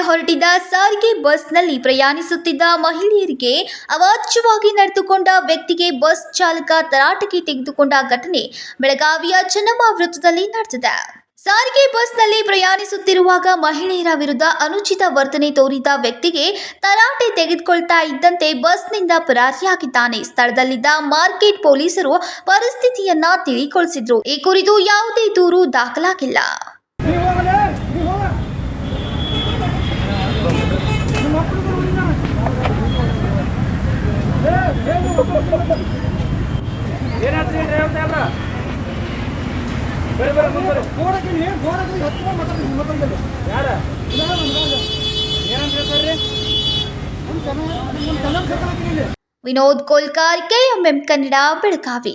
ಹೊರಟಿದ್ದ ಸಾರಿಗೆ ಬಸ್ನಲ್ಲಿ ಪ್ರಯಾಣಿಸುತ್ತಿದ್ದ ಮಹಿಳೆಯರಿಗೆ ಅವಾಚ್ಯವಾಗಿ ನಡೆದುಕೊಂಡ ವ್ಯಕ್ತಿಗೆ ಬಸ್ ಚಾಲಕ ತರಾಟೆಗೆ ತೆಗೆದುಕೊಂಡ ಘಟನೆ ಬೆಳಗಾವಿಯ ಚೆನ್ನಮ್ಮ ವೃತ್ತದಲ್ಲಿ ನಡೆದಿದೆ. ಸಾರಿಗೆ ಬಸ್ನಲ್ಲಿ ಪ್ರಯಾಣಿಸುತ್ತಿರುವಾಗ ಮಹಿಳೆಯರ ವಿರುದ್ಧ ಅನುಚಿತ ವರ್ತನೆ ತೋರಿದ ವ್ಯಕ್ತಿಗೆ ತರಾಟೆ ತೆಗೆದುಕೊಳ್ತಾ ಇದ್ದಂತೆ ಬಸ್ನಿಂದ ಪರಾರಿಯಾಗಿದ್ದಾನೆ. ಸ್ಥಳದಲ್ಲಿದ್ದ ಮಾರ್ಕೆಟ್ ಪೊಲೀಸರು ಪರಿಸ್ಥಿತಿಯನ್ನ ತಿಳಿಗೊಳಿಸಿದ್ರು ಈ ಕುರಿತು ಯಾವುದೇ ದೂರು ದಾಖಲಾಗಿಲ್ಲ. ಏನಾದ್ರಿ ಡ್ರೈವರ್ ಸಾಹೇಬ್ರ ಬರ್ರಿ ಬರ್ರಿ ಮುಂದೆ ವಿನೋದ್ ಕೋಲ್ಕಾರ್ ಕೆಎಂಎಂ ಕನ್ನಡ ಬೆಳಗಾವಿ.